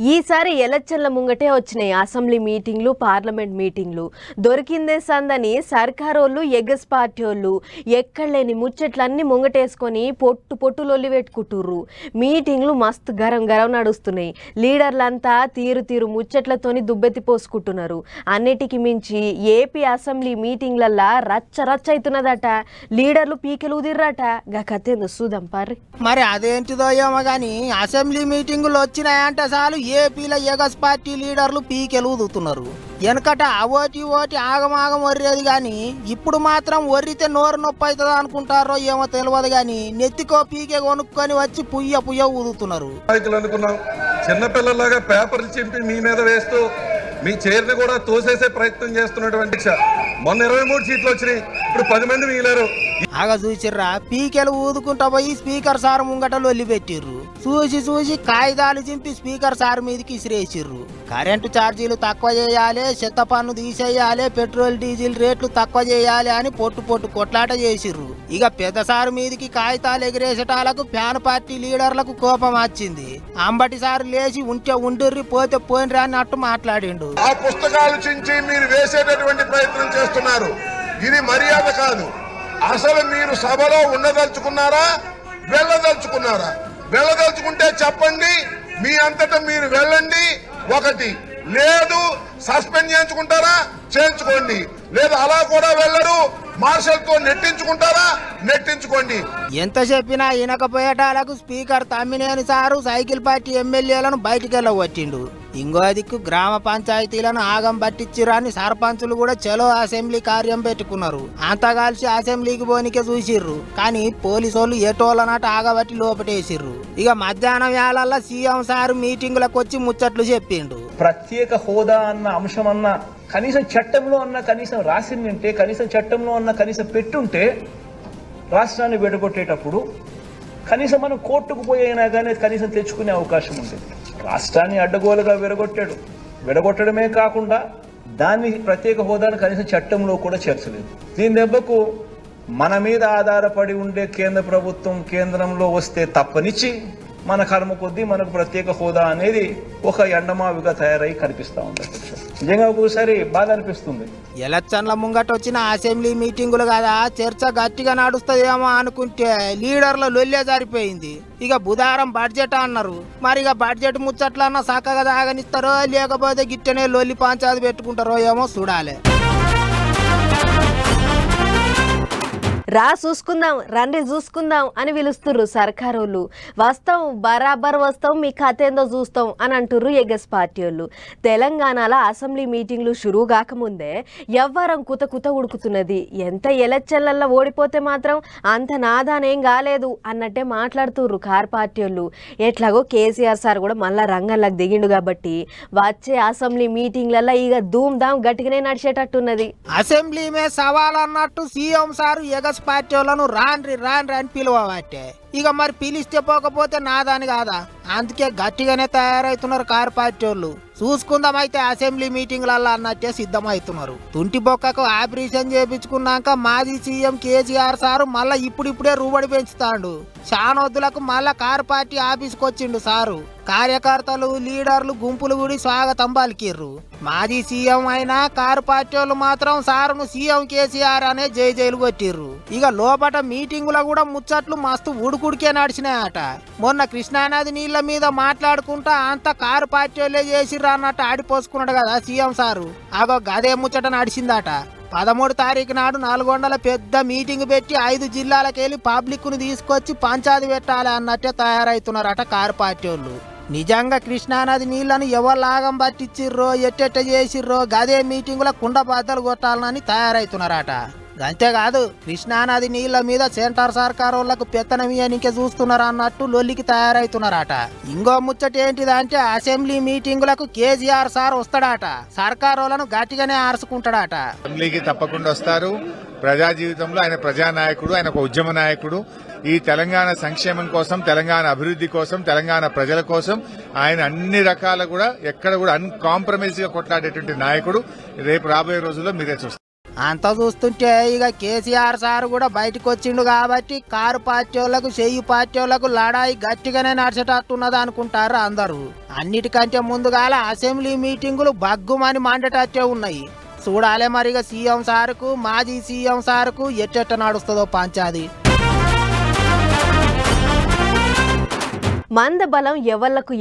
ఈసారి ఎలక్షన్ల ముంగటే వచ్చినాయి అసెంబ్లీ మీటింగ్లు పార్లమెంట్ మీటింగ్లు. దొరికిందే సందని సర్కారోళ్ళు ఎగస్ పార్టీ వాళ్ళు ఎక్కడ లేని ముచ్చట్లన్నీ ముంగటేసుకొని పొట్టు పొట్టు లొల్లి పెట్టుకుంటుర్రు. మీటింగ్లు మస్తు గరం గరం నడుస్తున్నాయి. లీడర్లంతా తీరు తీరు ముచ్చట్లతోని దుబ్బెత్తి పోసుకుంటున్నారు. అన్నిటికి మించి ఏపీ అసెంబ్లీ మీటింగ్లల్లా రచ్చ రచ్చ అవుతున్నదట లీడర్లు పీకెలు ఉదిర్రట గా కథేందో చూద్దాం పార్రి. మరి అదేంటిదో ఏమో కానీ అసెంబ్లీ మీటింగులు వచ్చినాయంట చాలు ఏపీలో ఎగస్ పార్టీ లీడర్లు పీకెలు ఊదుతున్నారు. వెనకట ఓటి ఓటి ఆగమాగం వర్రేది కానీ ఇప్పుడు మాత్రం వర్రితే నోరు నొప్పి అవుతుంది అనుకుంటారో ఏమో తెలియదు కానీ నెత్తికో పీకే కొనుక్కొని వచ్చి పుయ్య పుయ్య ఊదుతున్నారు. అనుకున్నాం. చిన్నపిల్లలాగా పేపర్లు చింపి మీ మీద వేస్తూ మీ చైర్ని కూడా తోసేసే ప్రయత్నం చేస్తున్నటువంటి మొన్న ఇరవై మూడు సీట్లు వచ్చినాయి. ఇప్పుడు పది మంది మిగిలారు. ఆగ చూసిర్రా? పీకెలు ఊదుకుంటా పోయి స్పీకర్ సార్ ముంగట లొల్లి పెట్టిర్రు చూసి చూసి కాగితాలు చింపి స్పీకర్ సార్ మీదకి ఇసిరేసిర్రు. కరెంటు ఛార్జీలు తక్కువ చేయాలి చెత్త పన్ను తీసేయాలి పెట్రోల్ డీజిల్ రేట్లు తక్కువ చేయాలి అని పొట్టు పొట్టు కొట్లాట చేసిర్రు. ఇక పెద్ద సార్ మీదికి కాగితాలు ఎగిరేసేటాలకు ఫ్యాన్ పార్టీ లీడర్లకు కోపం వచ్చింది. అంబటి సార్ లేచి ఉంటే ఉండుర్రి పోతే పోయినరా అన్నట్టు మాట్లాడిండు. ఆ పుస్తకాలు చించి మీరు వేసేటటువంటి ప్రయత్నం చేస్తున్నారు. ఇది మర్యాద కాదు. అసలు మీరు సభలో ఉండదలుచుకున్నారా? వెళ్ళదలుచుకున్నారా? వెళ్ళదలుచుకుంటే చెప్పండి. మీ అంతటా మీరు వెళ్ళండి. ఒకటి. లేదు సస్పెండ్ చేయించుకుంటారా? చేయించుకోండి. లేదు అలా కూడా వెళ్ళరు. మార్షల్తో నెట్టించుకుంటారా? నెట్టించుకోండి. ఎంత చెప్పినా వినకపోయేటాలకు speaker Tammineni sir cycle party ఎమ్మెల్యేలను బయటికి వెళ్ళవచ్చిండు ఇంకో దిక్కు గ్రామ పంచాయతీలను ఆగం పట్టించిరని సర్పంచులు కూడా చలో అసెంబ్లీ కార్యం పెట్టుకున్నారు. అంతా కలిసి అసెంబ్లీకి పోనికే చూసిర్రు. కానీ పోలీసోళ్ళు ఎటోళ్ళనాట ఆగబట్టి లోపటేసిర్రు. ఇక మధ్యాహ్నం వేళల్లో సీఎం సార్ మీటింగులకు వచ్చి ముచ్చట్లు చెప్పిండు. ప్రత్యేక హోదా అన్న అంశం అన్న కనీసం చట్టంలో అన్న కనీసం రాసిందంటే కనీసం చట్టంలో అన్న కనీసం పెట్టుంటే రాష్ట్రాన్ని విడగొట్టేటప్పుడు కనీసం మనం కోర్టుకు పోయినా కానీ కనీసం తెచ్చుకునే అవకాశం ఉండేది. రాష్ట్రాన్ని అడ్డగోలుగా విడగొట్టాడు విడగొట్టడమే కాకుండా దాన్ని ప్రత్యేక హోదాను కనీసం చట్టంలో కూడా చేర్చలేదు. దీని దెబ్బకు మన మీద ఆధారపడి ఉండే కేంద్ర ప్రభుత్వం కేంద్రంలో వస్తే తప్పనిచ్చి మన కర్మ కొద్దీ మనకు ప్రత్యేక హోదా అనేది ఒక ఎండమావిగా తయారై కనిపిస్తూ ఉంది. నిజంగా ఒక్కోసారి బాధ అనిపిస్తుంది. ఎలక్షన్ల ముంగట వచ్చిన అసెంబ్లీ మీటింగులు కదా చర్చ గట్టిగా నడుస్తుందేమో అనుకుంటే లీడర్ల లొల్లే జారిపోయింది. ఇక బుధవారం బడ్జెట్ అన్నారు. మరి ఇక బడ్జెట్ ముచ్చట్లన్నా చక్కగా తాగనిస్తారో లేకపోతే గిట్టనే లొల్లి పంచాది పెట్టుకుంటారో ఏమో చూడాలి. రా చూసుకుందాం రండి చూసుకుందాం అని పిలుస్తుర్రు సర్కారోళ్ళు. వస్తాం బరాబర్ వస్తాం మీ కథ ఏందో చూస్తాం అని అంటుర్రు ఎగస్ పార్టీ వాళ్ళు. తెలంగాణలో అసెంబ్లీ మీటింగ్లు షురూ కాకముందే ఎవ్వరం కుత కుత ఉడుకుతున్నది. ఎంత ఎలక్షన్లలో ఓడిపోతే మాత్రం అంత నాదానేం కాలేదు అన్నట్టే మాట్లాడుతుర్రు కార్ పార్టీ వాళ్ళు. ఎట్లాగో కేసీఆర్ సార్ కూడా మళ్ళా రంగంలోకి దిగిండు కాబట్టి వచ్చే అసెంబ్లీ మీటింగ్లలో ఇక ధూమ్ ధామ్ గట్టిగానే నడిచేటట్టున్నది. అసెంబ్లీ మే సవాల్ అన్నట్టు సీఎం సారు ఎగస్ పార్టీ వాళ్ళను రాన్రి రాన్రి అని పిలువబట్టే. ఇక మరి పిలిస్తే పోకపోతే నాదాని కాదా? అందుకే గట్టిగానే తయారవుతున్నారు కారు పార్టీ వాళ్ళు. చూసుకుందాం అయితే అసెంబ్లీ మీటింగ్లల్లా అన్నట్టే సిద్ధమవుతున్నారు తుంటి బొక్కకు ఆపరేషన్ చేయించుకున్నాక మాజీ సీఎం కేసీఆర్ సారు మళ్ళా ఇప్పుడిప్పుడే రూబడి పెంచుతాడు. చానొద్దులకు మళ్ళా కారు పార్టీ ఆఫీస్కి వచ్చిండు సారు. కార్యకర్తలు లీడర్లు గుంపులు గుడి స్వాగతం పలికిర్రు. మాజీ సీఎం అయినా కారు పార్టీ వాళ్ళు మాత్రం సారును సీఎం కేసీఆర్ అనే జై జైలు కొట్టిర్రు. ఇక లోపట మీటింగులో కూడా ముచ్చట్లు మస్తు ఉడుకుడికే నడిచినాయట. మొన్న కృష్ణానది నీళ్ళ మీద మాట్లాడుకుంటా అంత కారు పార్టీ వాళ్ళే చేసిర్రు అన్నట్టు ఆడిపోసుకున్నాడు కదా సీఎం సారు. అగో గదే ముచ్చట నడిచిందట. పదమూడు తారీఖు నాడు నాలుగొండల పెద్ద మీటింగ్ పెట్టి ఐదు జిల్లాలకెళ్ళి పబ్లిక్ను తీసుకొచ్చి పంచాది పెట్టాలి అన్నట్టే తయారవుతున్నారట కారు పార్టీ వాళ్ళు నిజంగా కృష్ణానది నీళ్ళను ఎవరు లాగం పట్టించిర్రో ఎట్టెట్ట చేసిర్రో గదే మీటింగుల కుండ బద్దలు కొట్టాలని తయారవుతున్నారట అంతేకాదు కృష్ణానది నీళ్ళ మీద సెంటర్ సర్కార్ వాళ్ళకు పెత్తనమియనికే ఇయ్యనికే చూస్తున్నారు అన్నట్టు లొల్లికి తయారవుతున్నారట ఇంకో ముచ్చట ఏంటిదంటే అసెంబ్లీ మీటింగులకు కేసీఆర్ సార్ వస్తాడట. సర్కార్ వాళ్ళను గట్టిగానే ఆర్చుకుంటాడట. అసెంబ్లీకి తప్పకుండా వస్తారు. ప్రజా జీవితంలో ఆయన ప్రజానాయకుడు ఆయన ఒక ఉద్యమ నాయకుడు. ఈ తెలంగాణ సంక్షేమం కోసం తెలంగాణ అభివృద్ధి కోసం తెలంగాణ ప్రజల కోసం ఆయన అన్ని రకాల కూడా ఎక్కడ కూడా అన్కాంప్రమైజ్గా కొట్లాడేటువంటి నాయకుడు రేపు రాబోయే రోజుల్లో మీరే చూస్తారు. అంత చూస్తుంటే ఇక కేసీఆర్ సార్ కూడా బయటకు వచ్చిండు కాబట్టి కారు పార్టీ వాళ్ళకు చెయ్యి పార్టీ వాళ్ళకు లడాయి గట్టిగానే నడిచేటట్టున్నది అనుకుంటారు అందరూ. అన్నిటికంటే ముందుగాల అసెంబ్లీ మీటింగులు బగ్గుమని మండేటట్టే ఉన్నాయి. చూడాలే మరిగా సీఎం సార్కు మాజీ సీఎం సార్కు ఎట్టెట్ట నడుస్తుందో పంచాది. మంద బలం ఎవళ్ళకు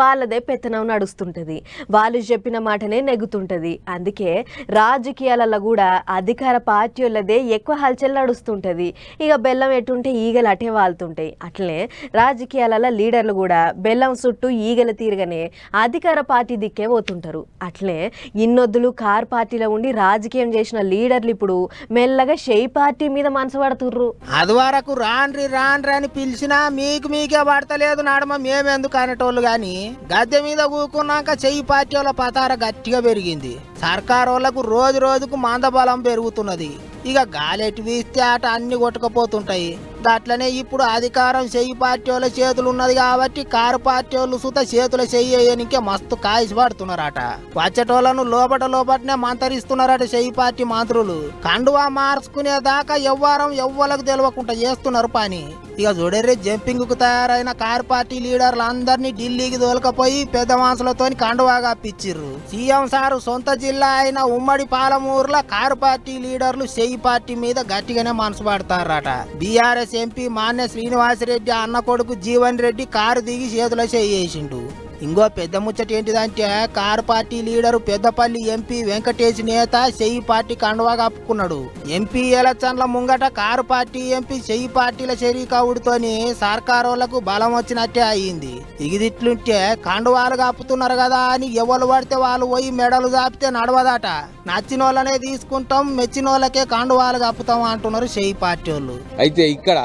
వాళ్ళదే పెత్తనం నడుస్తుంటది. వాళ్ళు చెప్పిన మాటనే నెగ్గుతుంటది. అందుకే రాజకీయాలలో కూడా అధికార పార్టీ వాళ్ళదే ఎక్కువ హల్చల్ నడుస్తుంటది. ఇక బెల్లం ఎటుంటే ఈగలు అటే వాళ్తుంటాయి. అట్లనే రాజకీయాలలో లీడర్లు కూడా బెల్లం చుట్టూ ఈగల తీరుగానే అధికార పార్టీ దిక్కే పోతుంటారు. అట్లే ఇన్నొద్దులు కార్ పార్టీలో ఉండి రాజకీయం చేసిన లీడర్లు ఇప్పుడు మెల్లగా షెయి పార్టీ మీద మనసు పడుతుర్రు అది వరకు రాన్రి రాన్రి అని పిలిచినా మీకు మీకే పడతలేదు నడమ మేమెందుకు అనేటోళ్ళు గాని. గద్దె మీద కూకున్నాక చెయ్యి పార్టీ వాళ్ళ పతార గట్టిగా పెరిగింది. సర్కార్ రోజు రోజుకు మందబలం పెరుగుతున్నది. ఇక గాలెట్ వీస్తే ఆట అన్ని కొట్టుకపోతుంటాయి. అట్లనే ఇప్పుడు అధికారం చెయ్యి పార్టీ వాళ్ళ చేతులు ఉన్నది కాబట్టి కారు పార్టీ వాళ్ళు సుత చేతుల చెయ్యనికే మస్తు కాయసి పడుతున్నారట. వచ్చేటోళ్ళను లోపట లోపటనే మంతరిస్తున్నారట చెయ్యి పార్టీ మంత్రులు. కండువా మార్చుకునేదాకా ఎవ్వరం ఎవ్వలకు తెలియకుండా చేస్తున్నారు పని. ఇక చూడర్రి జంపింగ్కు తయారైన కార్ పార్టీ లీడర్లు అందరినీ ఢిల్లీకి దోలకపోయి పెద్ద మనుషులతో కండువాగా పిచ్చిర్రు. సీఎం సారు సొంత జిల్లా అయిన ఉమ్మడి పాలమూరులో కారు పార్టీ లీడర్లు చెయ్యి పార్టీ మీద గట్టిగానే మనసు పడతారట. బీఆర్ఎస్ ఎంపీ మాన్య శ్రీనివాసరెడ్డి అన్న కొడుకు జీవన్ రెడ్డి కారు దిగి చేతిలో చేసిండు ఇంకో పెద్ద ముచ్చట ఏంటిదంటే car party leader Peddapalli MP Venkatesh Neta చెయ్యి పార్టీ కండువా కప్పుకున్నాడు ఎంపీ ఎలక్షన్ల ముంగట కారు పార్టీ ఎంపీ చెయ్యి పార్టీల చెరీకవుడితోని సర్కారోళ్ళకు బలం వచ్చినట్టే అయింది ఇగిదిట్లుంటే కండువాలు కప్పుతున్నారు కదా అని ఎవరు పడితే వాళ్ళు పోయి మెడలు చాపితే నడవదట. నచ్చిన వాళ్ళనే తీసుకుంటాం మెచ్చిన వాళ్ళకే కండువాలు కప్పుతాం అంటున్నారు చెయ్యి పార్టీ వాళ్ళు. అయితే ఇక్కడ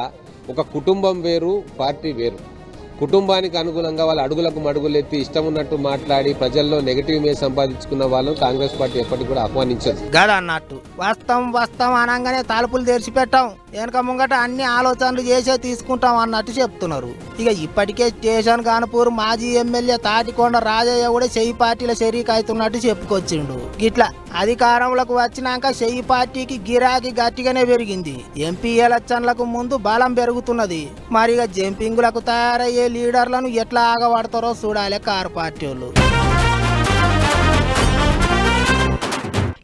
ఒక కుటుంబం వేరు పార్టీ వేరు. కుటుంబానికి అనుగుణంగా వాళ్ళ అడుగులకు మడుగులెత్తి ఇష్టం ఉన్నట్టు మాట్లాడి ప్రజల్లో నెగిటివ్ మీద సంపాదించుకున్న వాళ్ళు కాంగ్రెస్ పార్టీ ఎప్పటికీ కూడా ఆహ్వానించదు. గదా వస్తాం వస్తాం అనగానే తలుపులు తెరిచిపెట్టాం. వెనక ముంగట అన్ని ఆలోచనలు చేసే తీసుకుంటాం అన్నట్టు చెప్తున్నారు. ఇక ఇప్పటికే స్టేషన్ కానపూర్ మాజీ ఎమ్మెల్యే తాటికొండ రాజయ్య కూడా చెయ్యి పార్టీల షరీక్ అవుతున్నట్టు చెప్పుకొచ్చిండు. ఇట్లా అధికారంలోకి వచ్చినాక చెయ్యి పార్టీకి గిరాకీ గట్టిగానే పెరిగింది. ఎంపీ ఎలక్షన్లకు ముందు బలం పెరుగుతున్నది. మరి ఇక జంపింగులకు తయారయ్యే లీడర్లను ఎట్లా ఆగబడతారో చూడాలి కారు పార్టీ వాళ్ళు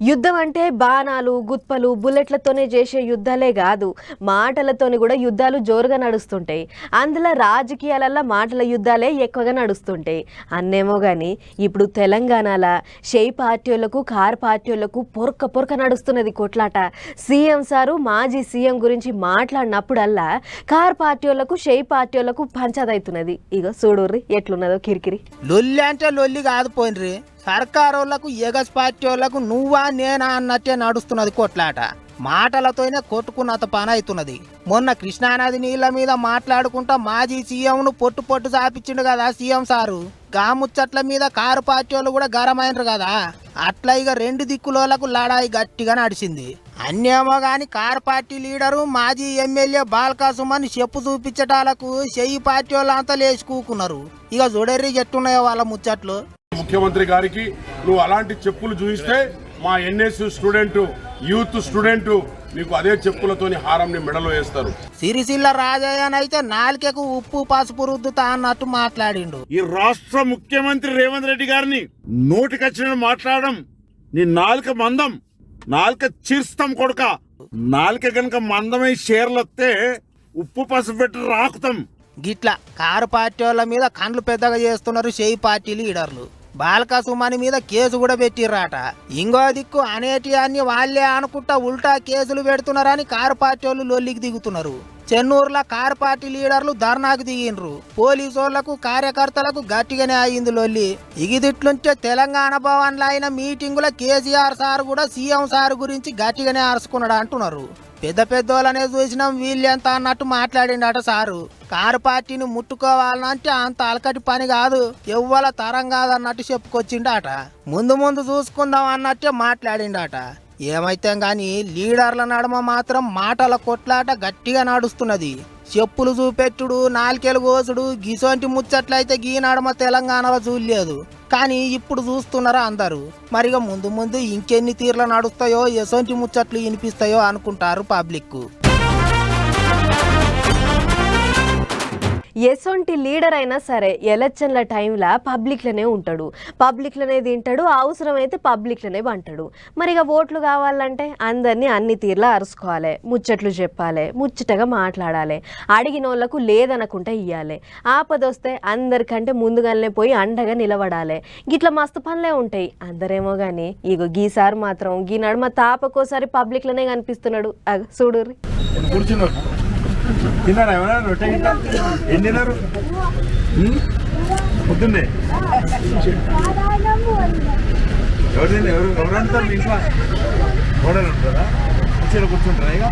యుద్ధం అంటే బాణాలు గుత్పలు బుల్లెట్లతోనే చేసే యుద్ధాలే కాదు. మాటలతోని కూడా యుద్ధాలు జోరుగా నడుస్తుంటాయి. అందులో రాజకీయాలల్లో మాటల యుద్ధాలే ఎక్కువగా నడుస్తుంటాయి. అన్నేమో కానీ ఇప్పుడు తెలంగాణల షెయి పార్టీలకు కార్ పార్టీలకు పొరక పొరక నడుస్తున్నది కొట్లాట. సీఎం సారు మాజీ సీఎం గురించి మాట్లాడినప్పుడల్లా కార్ పార్టీలకు షెయి పార్టీలకు పంచదవుతున్నది ఇగో చూడుర్రి ఎట్లున్నదో కిరికిరి. లొల్లి అంటే లొల్లి కాదు పోయినరి. సర్కారోళ్ళకు ఎగస్ పార్టీ వాళ్ళకు నువ్వా నేనా అన్నట్టే నడుస్తున్నది కొట్లాట. మాటలతోనే కొట్టుకున్నంత పని అవుతున్నది మొన్న కృష్ణానది నీళ్ళ మీద మాట్లాడుకుంటా మాజీ సీఎంను పొట్టు పొట్టు చాపించిండు కదా సీఎం సారు. గాముచ్చట్ల మీద కారు పార్టీ వాళ్ళు కూడా గరమైనరు కదా. అట్లా ఇక రెండు దిక్కులోలకు లడాయి గట్టిగా నడిచింది. అన్నేమో గాని కారు పార్టీ లీడరు మాజీ ఎమ్మెల్యే బాల్కా సుమన్ చెప్పు చూపించటాలకు చెయ్యి పార్టీ వాళ్ళంతా లేచి కూకున్నారు. ఇక జుడెర్రీ చెట్టున్నాయో వాళ్ళ ముచ్చట్లు. ముఖ్యమంత్రి గారికి నువ్వు అలాంటి చెప్పులు చూపిస్తే మా ఎన్ఎస్ స్టూడెంట్ యూత్ స్టూడెంట్ నీకు అదే చెప్పులతోని హారంని మెడలో వేస్తారు. సిరిసిల్ల రాజయ్యనైతే నాలుకకు ఉప్పు పసుపు రుద్దుతా అన్నట్టు మాట్లాడిండు. ఈ రాష్ట్ర ముఖ్యమంత్రి రేవంత్ రెడ్డి గారిని నోటికొచ్చిన మాట్లాడడం నీ నాలుక మందం నాలుక చీర్స్తాం కొడుక. నాలుక గనక మందమై షేర్లు వస్తే ఉప్పు పసుపు పెట్టి రాకుతాం. గిట్ల కారు పార్టీ వాళ్ళ మీద కండ్లు పెద్దగా చేస్తున్నారు చేయి పార్టీ లీడర్లు బాలకా సుమని మీద కేసు కూడా పెట్టిర్రాట. ఇంకో దిక్కు అనేటి అన్ని వాళ్ళే అనుకుంటా ఉల్టా కేసులు పెడుతున్నారని కారు పార్టీ వాళ్ళు లొల్లికి దిగుతున్నారు. చెన్నూరులో కార్ పార్టీ లీడర్లు ధర్నాకు దిగిండ్రు. పోలీసు కార్యకర్తలకు గట్టిగానే అయింది లొల్లి. ఇగిదిట్లుంచే తెలంగాణ భవన్లో అయిన మీటింగుల కేసీఆర్ సార్ కూడా సీఎం సార్ గురించి గట్టిగానే అరుచుకున్నాడు అంటున్నారు. పెద్ద పెద్దోళ్ళనే చూసినాం వీళ్ళెంత అన్నట్టు మాట్లాడిండట సారు. కారు పార్టీని ముట్టుకోవాలంటే అంత అలకటి పని కాదు ఎవ్వల తరం కాదన్నట్టు చెప్పుకొచ్చిండట. ముందు ముందు చూసుకుందాం అన్నట్టే మాట్లాడిండట. ఏమైతే కానీ లీడర్ల నడమ మాత్రం మాటల కొట్లాట గట్టిగా నడుస్తున్నది. చెప్పులు చూపెట్టుడు నాలుకేలు కోసుడు గిసోంటి ముచ్చట్లయితే గీ నడమ తెలంగాణలో చూడలేదు కానీ ఇప్పుడు చూస్తున్నారా అందరూ? మరిగా ముందు ముందు ఇంకెన్ని తీర్లు నడుస్తాయో ఎసొంటి ముచ్చట్లు వినిపిస్తాయో అనుకుంటారు పబ్లిక్ ఎసొంటి లీడర్ అయినా సరే ఎలక్షన్ల టైంలో పబ్లిక్లోనే ఉంటాడు. పబ్లిక్లోనే తింటాడు అవసరమైతే పబ్లిక్లోనే పంటాడు. మరి ఇక ఓట్లు కావాలంటే అందరినీ అన్ని తీర్లా అరుసుకోవాలి ముచ్చట్లు చెప్పాలి ముచ్చటగా మాట్లాడాలి అడిగిన వాళ్ళకు లేదనకుండా ఇవ్వాలి ఆపదొస్తే అందరికంటే ముందుగానే పోయి అండగా నిలబడాలి. గిట్ల మస్తు పనులే ఉంటాయి. అందరేమో కానీ ఇగో గీసారి మాత్రం గీ నడుమ తాపకోసారి పబ్లిక్లోనే కనిపిస్తున్నాడు. చూడు తిన్నారా ఎవరైనా రొట్టె గిట్ట ఏం తిన్నారు? పొద్దున్నే? ఎవరు ఎవరు ఎవరంటారు ఇంట్లో కోడలు ఉంటారా? కూర్చొని కూర్చుంటారా ఇక?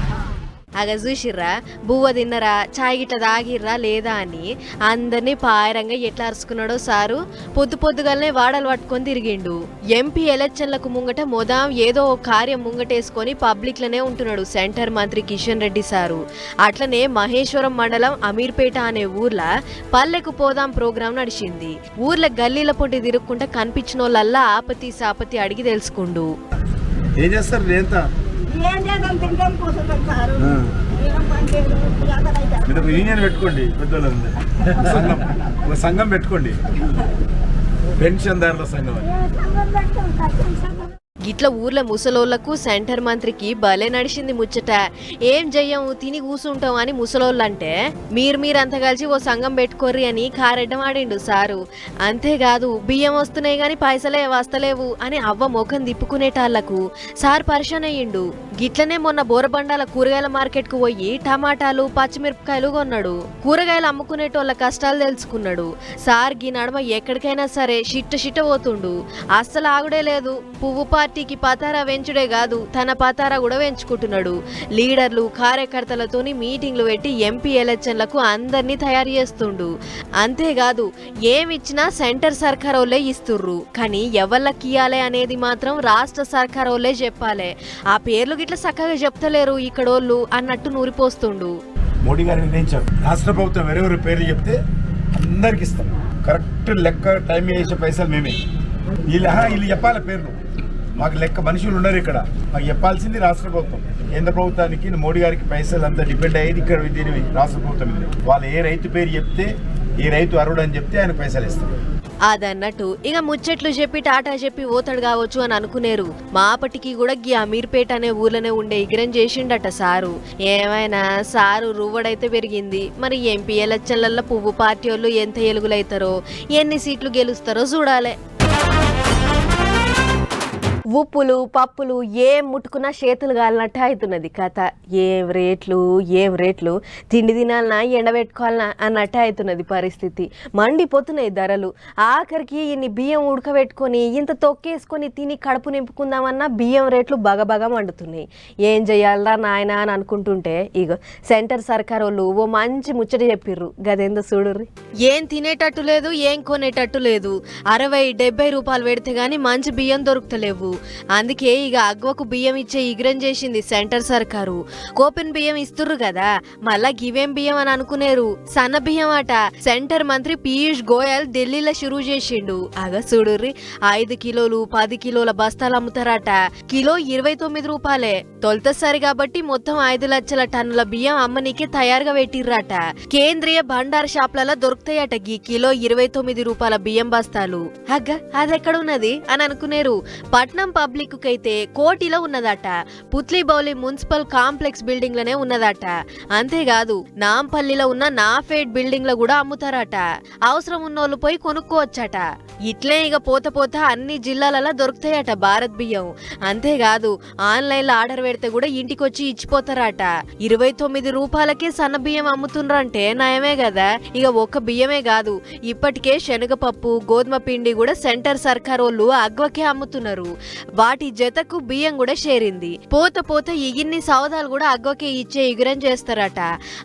అగ చూసిర్రా? బువ్వ తిన్నరా? చాయ్ గిట్ల తాగిర్రా లేదా అని? అందరినీ పాయరంగా ఎట్లా అరుచుకున్నాడో సారు? పొద్దు పొద్దుగానే వాడలు పట్టుకొని తిరిగిండు. ఎంపీ ఎలక్షన్లకు ముంగట మొదాం ఏదో కార్యం ముంగటేసుకొని పబ్లిక్లనే ఉంటున్నాడు సెంటర్ మంత్రి కిషన్ రెడ్డి సారు. అట్లనే మహేశ్వరం మండలం అమీర్పేట అనే ఊర్ల పల్లెకు పోదాం ప్రోగ్రాం నడిచింది. ఊర్ల గల్లీల పొంటి తిరుక్కుంటా కనిపించిన వాళ్ళల్లా ఆపతి సాపతి అడిగి తెలుసుకుండు. ఏం చేస్తారు? మీరు యూనియన్ పెట్టుకోండి పెద్దోళ్ళందరూ. సంఘం ఒక సంఘం పెట్టుకోండి. పెన్షన్దారుల సంఘం గిట్ల ఊర్ల ముసలోళ్ళకు సెంటర్ మంత్రికి భలే నడిచింది ముచ్చట. ఏం చెయ్యం తిని కూసుంటాం అని ముసలోళ్ళంటే మీరు మీరంతా కలిసి ఓ సంఘం పెట్టుకోర్రి అని కారెడ్డం ఆడిండు సారు. అంతేకాదు బియ్యం వస్తున్నాయి గాని పైసలే వస్తలేవు అని అవ్వ ముఖం తిప్పుకునేటాళ్ళకు సార్ పరిశాన్ అయ్యిండు గిట్లనే మొన్న బోరబండాల కూరగాయల మార్కెట్కు పోయి టమాటాలు పచ్చిమిరపకాయలు కొన్నాడు కూరగాయలు అమ్ముకునేటోళ్ళ కష్టాలు తెలుసుకున్నాడు. సార్ గీ నడమ ఎక్కడికైనా సరే షిట్ట షిట్ట పోతుండు. అస్సలు ఆగుడే లేదు. పువ్వు పార్టీకి పతారా వెంచుడే కాదు తన పతారా కూడా వెంచుకుంటున్నాడు. లీడర్లు కార్యకర్తలతోని మీటింగ్లు పెట్టి ఎంపీ ఎలక్షన్లకు అందరినీ తయారు చేస్తుండు. అంతేకాదు ఏమిచ్చినా సెంటర్ సర్కార్ వాళ్ళే ఇస్తుర్రు. కానీ ఎవళ్ళకి ఇయ్యాలి అనేది మాత్రం రాష్ట్ర సర్కార్ వాళ్ళే చెప్పాలి. ఆ పేర్లు గిట్ల చక్కగా చెప్తలేరు ఇక్కడోళ్ళు అన్నట్టు నూరిపోస్తుండు. మోడీ గారు నిర్ణయించారు. రాష్ట్ర ప్రభుత్వం ఎవరెవరు పేర్లు చెప్తే అందరికి ఇస్తాం. కరెక్ట్ లెక్క టైం వేసే పైసలు మేమే. వీళ్ళు వీళ్ళు చెప్పాలి పేర్లు. మాకు లెక్క మనుషులు ఉన్నారు ఇక్కడ. మాకు చెప్పాల్సింది రాష్ట్ర ప్రభుత్వం. కేంద్ర ప్రభుత్వానికి మోడీ గారికి పైసలు అంతా డిపెండ్ అయ్యేది ఇక్కడ దీనివి రాష్ట్ర ప్రభుత్వం వాళ్ళు ఏ రైతు పేరు చెప్తే ఏ రైతు అరుడు అని చెప్తే ఆయన పైసలు ఇస్తారు. అదన్నట్టు ఇక ముచ్చట్లు చెప్పి టాటా చెప్పి ఓతడు కావచ్చు అని అనుకునేరు. మాపటికి కూడా గీ అమీర్పేట అనే ఊర్లోనే ఉండే ఇగ్రం చేసిండట సారు. ఏమైనా సారు రువ్వడైతే పెరిగింది. మరి ఎంపీ ఎలక్షన్లలో పువ్వు పార్టీ వాళ్ళు ఎంత ఎలుగులైతారో ఎన్ని సీట్లు గెలుస్తారో చూడాలి. ఉప్పులు పప్పులు ఏం ముట్టుకున్నా చేతులు కాలినట్టే అవుతున్నది కథ. ఏం రేట్లు ఏం రేట్లు తిండి తినాలనా ఎండబెట్టుకోవాలనా అన్నట్టే అవుతున్నది పరిస్థితి. మండిపోతున్నాయి ధరలు. ఆఖరికి ఇన్ని బియ్యం ఉడకబెట్టుకొని ఇంత తొక్కేసుకొని తిని కడుపు నింపుకుందామన్నా బియ్యం రేట్లు బగబగ మండుతున్నాయి. ఏం చేయాలరా నాయన అని అనుకుంటుంటే ఇగో సెంటర్ సర్కార్ వాళ్ళు ఓ మంచి ముచ్చట చెప్పిర్రు. గదేందో చూడుర్రి. ఏం తినేటట్టు లేదు ఏం కొనేటట్టు లేదు. అరవై డెబ్బై రూపాయలు పెడితే గానీ మంచి బియ్యం దొరుకుతలేవు. అందుకే ఇక అగ్వకు బియ్యం ఇచ్చే ఇగ్రం చేసింది సెంటర్ సర్కారు. కోపెన్ బియ్యం ఇస్తుర్రు కదా మళ్ళా గివేం బియ్యం అని అనుకునేరు. సన్న బియ్యం అట సెంటర్ మంత్రి పీయూష్ గోయల్ ఢిల్లీలో షురూ చేసిండు. అగ చూడుర్రి ఐదు కిలోలు పది కిలోల బస్తాలు అమ్ముతారట. కిలో ఇరవై తొమ్మిది రూపాయలే. తొలతసారి కాబట్టి మొత్తం ఐదు లక్షల టన్నుల బియ్యం అమ్మనీకి తయారుగా పెట్టిర్రట. కేంద్రీయ భండార షాప్లలో దొరుకుతాయట గీ కిలో ఇరవై తొమ్మిది రూపాయల బియ్యం బస్తాలు. అగ్గ అదెక్కడ ఉన్నది అని అనుకునేరు. పట్నం పబ్లిక్ కైతే కోటిలో ఉన్నదట. పుత్లీబౌలి మున్సిపల్ కాంప్లెక్స్ బిల్డింగ్లోనే ఉన్నదట. అంతేకాదు నాంపల్లిలో ఉన్న నాఫేడ్ బిల్డింగ్లో కూడా అమ్ముతారట. అవసరం ఉన్నోళ్ళు పోయి కొనుక్కోవచ్చట. ఇట్లే ఇక పోత పోత అన్ని జిల్లాలలో దొరుకుతాయట భారత్ బియ్యం. అంతేకాదు ఆన్లైన్లో ఆర్డర్ పెడితే కూడా ఇంటికొచ్చి ఇచ్చిపోతారట. ఇరవై తొమ్మిది రూపాయలకే సన్న బియ్యం అమ్ముతుండ్రంటే నయమే కదా ఇక ఒక్క బియ్యమే కాదు ఇప్పటికే శనగపప్పు గోధుమ పిండి కూడా సెంటర్ సర్కార్ వాళ్ళు అగ్వకే అమ్ముతున్నారు. వాటి జతకు బియ్యం కూడా చేరింది. పోత పోత ఇన్ని సౌదాలు కూడా అగ్గోకే ఇచ్చే ఎగురం చేస్తారట.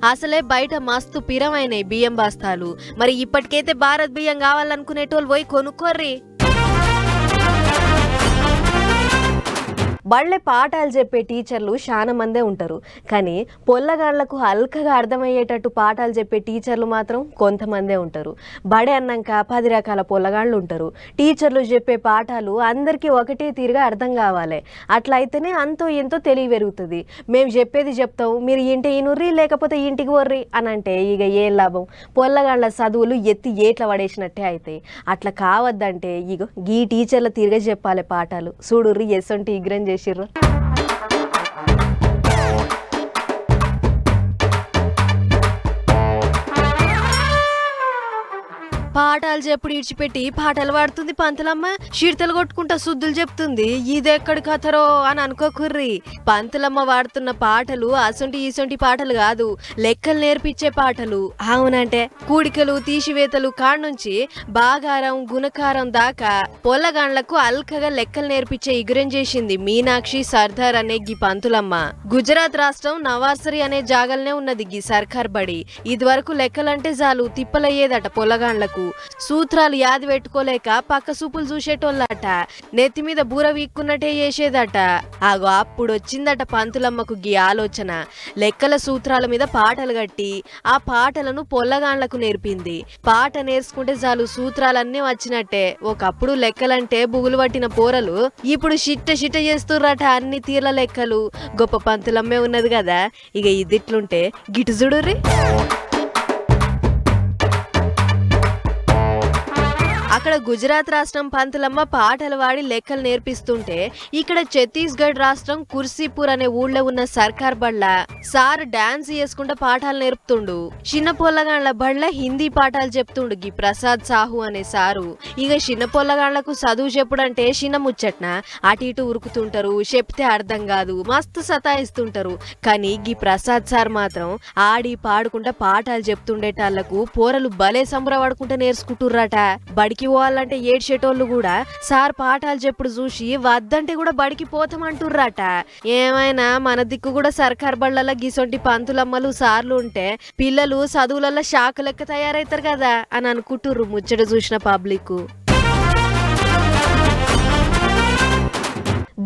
అసలే బయట మస్తు పిరమైనాయి బియ్యం బస్తాలు. మరి ఇప్పటికైతే భారత్ బియ్యం కావాలనుకునేటోళ్ళు పోయి కొనుక్కోర్రి. బళ్ళే పాఠాలు చెప్పే టీచర్లు చాలా మందే ఉంటారు. కానీ పొల్లగాళ్ళకు హల్కగా అర్థమయ్యేటట్టు పాఠాలు చెప్పే టీచర్లు మాత్రం కొంతమందే ఉంటారు. బడే అన్నాక పది రకాల పొల్లగాళ్ళు ఉంటారు. టీచర్లు చెప్పే పాఠాలు అందరికీ ఒకటే తీరుగా అర్థం కావాలి. అట్లా అయితేనే అంతో ఎంతో తెలివి పెరుగుతుంది. మేము చెప్పేది చెప్తాం మీరు ఇంటి ఈనుర్రి లేకపోతే ఇంటికి వర్రి అని అంటే ఇక ఏం లాభం? పొల్లగాళ్ళ చదువులు ఎత్తి ఏట్ల పడేసినట్టే అవుతాయి అట్లా కావద్దంటే ఇగో ఈ టీచర్ల తీరుగా చెప్పాలి పాఠాలు. చూడుర్రి ఎసొంటి ఇగ్రం చేసిర్రు పాఠాలు చెప్పుడు ఇడిచిపెట్టి పాటలు పాడుతుంది పంతులమ్మ. షీర్తలు కొట్టుకుంటా శుద్ధులు చెప్తుంది. ఇదెక్కడి కథరో అని అనుకోకుర్రి పంతులమ్మ వాడుతున్న పాటలు అసొంటి ఈసొంటి పాటలు కాదు లెక్కలు నేర్పించే పాటలు. అవునంటే కూడికలు తీసివేతలు కాడ్నుంచి బాగారం గుణకారం దాకా పొల్లగాండ్లకు అల్కగా లెక్కలు నేర్పించే ఇగురం చేసింది మీనాక్షి సర్దార్ అనే గి పంతులమ్మ. గుజరాత్ రాష్ట్రం నవార్సరి అనే జాగల్నే ఉన్నది గి సర్కార్ బడి. ఇదివరకు లెక్కలంటే చాలు తిప్పలయ్యేదట పొల్లగాండ్లకు సూత్రాలు యాది పెట్టుకోలేక పక్క సూపులు చూసేటోళ్ళట. నెత్తి మీద బూర వీక్కున్నట్టే చేసేదట. ఆగో అప్పుడు వచ్చిందట పంతులమ్మకు గీ ఆలోచన. లెక్కల సూత్రాల మీద పాటలు కట్టి ఆ పాటలను పొల్లగాండ్లకు నేర్పింది. పాట నేర్చుకుంటే చాలు సూత్రాలన్నీ వచ్చినట్టే. ఒకప్పుడు లెక్కలంటే బుగులు పట్టిన పోరలు. ఇప్పుడు షిట్ట షిట్ట చేస్తుర్రట అన్ని తీర్ల లెక్కలు. గొప్ప పంతులమ్మే ఉన్నది కదా ఇక ఇదిట్లుంటే గిటు చూడుర్రి. అక్కడ గుజరాత్ రాష్ట్రం పంతులమ్మ పాటలు వాడి లెక్కలు నేర్పిస్తుంటే ఇక్కడ ఛత్తీస్గఢ్ రాష్ట్రం కుర్సీపూర్ అనే ఊళ్ళో ఉన్న సర్కార్ బళ్ళ. సార్ డాన్స్ చేసుకుంటే పాఠాలు నేర్పుతుండు. చిన్న పొల్లగాండ్ల బళ్ళ హిందీ పాఠాలు చెప్తుండు గి ప్రసాద్ సాహు అనే సారు. ఇక చిన్న పొల్లగాండ్లకు చదువు చెప్పుడంటే చిన్న ముచ్చట్న అటు ఇటు ఉరుకుతుంటారు చెప్తే అర్థం కాదు మస్తు సతాయిస్తుంటారు. కానీ గి ప్రసాద్ సార్ మాత్రం ఆడి పాడుకుంటా పాఠాలు చెప్తుండేటాళ్ళకు పోరలు భలే సంబరపడుకుంటా నేర్చుకుంటుర్రట. బడికి పోవాలంటే ఏడ్చేటోళ్ళు కూడా సార్ పాఠాలు చెప్పుడు చూసి వద్దంటే కూడా బడికి పోతామంటుర్రట. ఏమైనా మన దిక్కు కూడా సర్కార్ బళ్ళల్లో గిసొంటి పంతులమ్మలు సార్లు ఉంటే పిల్లలు చదువులలో షాకు లెక్క తయారవుతారు కదా అని అనుకుంటుర్రు ముచ్చట చూసిన పబ్లిక్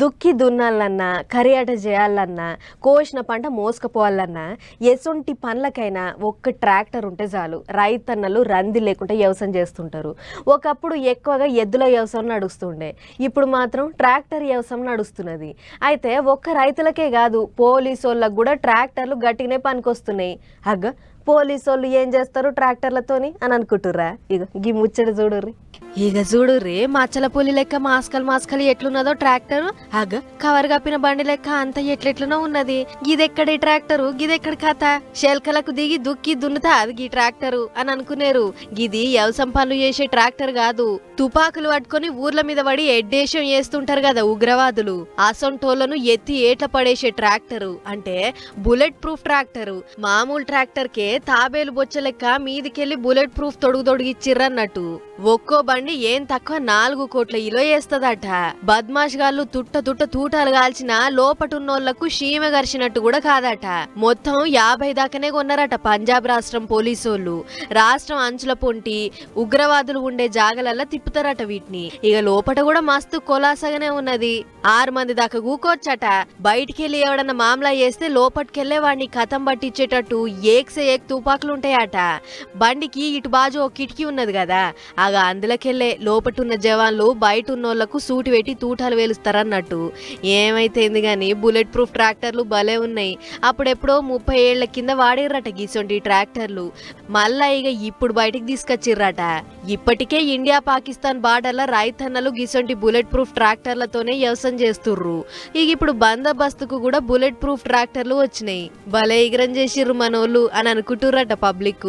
దుక్కి దున్నాలన్నా కరియాట చేయాలన్నా కోసిన పంట మోసుకపోవాలన్నా ఎసొంటి పనులకైనా ఒక్క ట్రాక్టర్ ఉంటే చాలు. రైతన్నలు రంది లేకుండా వ్యవసాయం చేస్తుంటారు. ఒకప్పుడు ఎక్కువగా ఎద్దుల వ్యవసాయం నడుస్తుండే. ఇప్పుడు మాత్రం ట్రాక్టర్ వ్యవసాయం నడుస్తున్నది. అయితే ఒక్క రైతులకే కాదు పోలీసు వాళ్ళకు కూడా ట్రాక్టర్లు గట్టిగానే పనికొస్తున్నాయి. అగ్గ పోలీసు వాళ్ళు ఏం చేస్తారు ట్రాక్టర్లతోని అని అనుకుంటుర్రా? ఇక గీ ముచ్చట చూడుర్రి. ఇక చూడుర్రి మచ్చల పులి లెక్క మాస్కలు మాస్కలు ఎట్లున్నదో ట్రాక్టర్ అగ కవర్ కప్పిన బండి లెక్క అంత ఎట్లెట్లనో ఉన్నది. గిదెక్కడి ట్రాక్టరు గిదెక్కడి కథ శేల్కలకు దిగి దుక్కి దున్నుతా అది గీ ట్రాక్టరు అని అనుకునేరు. గిది వ్యవసాయం పనులు చేసే ట్రాక్టర్ కాదు. తుపాకులు పట్టుకొని ఊర్ల మీద పడి ఎడ్డేషం చేస్తుంటారు కదా ఉగ్రవాదులు. అసొంటోళ్ళను ఎత్తి ఏట్ల పడేసే ట్రాక్టరు. అంటే బుల్లెట్ ప్రూఫ్ ట్రాక్టరు. మామూలు ట్రాక్టర్ కే తాబేలు బొచ్చలెక్క మీదికెళ్ళి బుల్లెట్ ప్రూఫ్ తొడుగు తొడిగిచ్చిర్రన్నట్టు ఒక్కో బండి ఏం తక్కువ నాలుగు కోట్ల ఇలో వేస్తదట బద్మాష్ గాళ్ళు తుట్ట తుట్ట తూటాలు కాల్చిన లోపటున్నోళ్ళకు షీమ గరిచినట్టు కూడా కాదట. మొత్తం యాభై దాకానే కొన్నారట పంజాబ్ రాష్ట్రం పోలీసోళ్ళు. రాష్ట్రం అంచుల పొంటి ఉగ్రవాదులు ఉండే జాగలల్లా తిప్పుతారట వీటిని. ఇక లోపట కూడా మస్తు కొలాసగానే ఉన్నది. ఆరు మంది దాకా కూకోవచ్చట బయటికెళ్ళి ఎవడన్నా మామలా చేస్తే లోపటికెళ్ళే వాడిని కథం పట్టించేటట్టు ఏక్సే ఏక్ తుపాకులు ఉంటాయట. బండికి ఇటు బాజు ఒక కిటికీ ఉన్నది కదా. ఆగ అందులోకెళ్ళే లోపటున్న జవాన్లు బయట ఉన్నోళ్ళకు సూటి పెట్టి తూటాలు వేలుస్తారన్నట్టు. ఏమైతేంది గాని బుల్లెట్ ప్రూఫ్ ట్రాక్టర్లు భలే ఉన్నాయి. అప్పుడెప్పుడో ముప్పై ఏళ్ళ కింద వాడిర్రట గీసొంటి ట్రాక్టర్లు. మళ్ళా ఇక ఇప్పుడు బయటికి తీసుకొచ్చిర్రట. ఇప్పటికే ఇండియా పాకిస్తాన్ బార్డర్ల రైతన్నలు గిసొంటి బుల్లెట్ ప్రూఫ్ ట్రాక్టర్లతోనే వ్యవసాయం చేస్తుర్రు. ఇక ఇప్పుడు బందోబస్తుకు కూడా బుల్లెట్ ప్రూఫ్ ట్రాక్టర్లు వచ్చినాయి. భలే ఎగరం చేసిర్రు మనోళ్ళు అని అనుకుంటుర్రట పబ్లిక్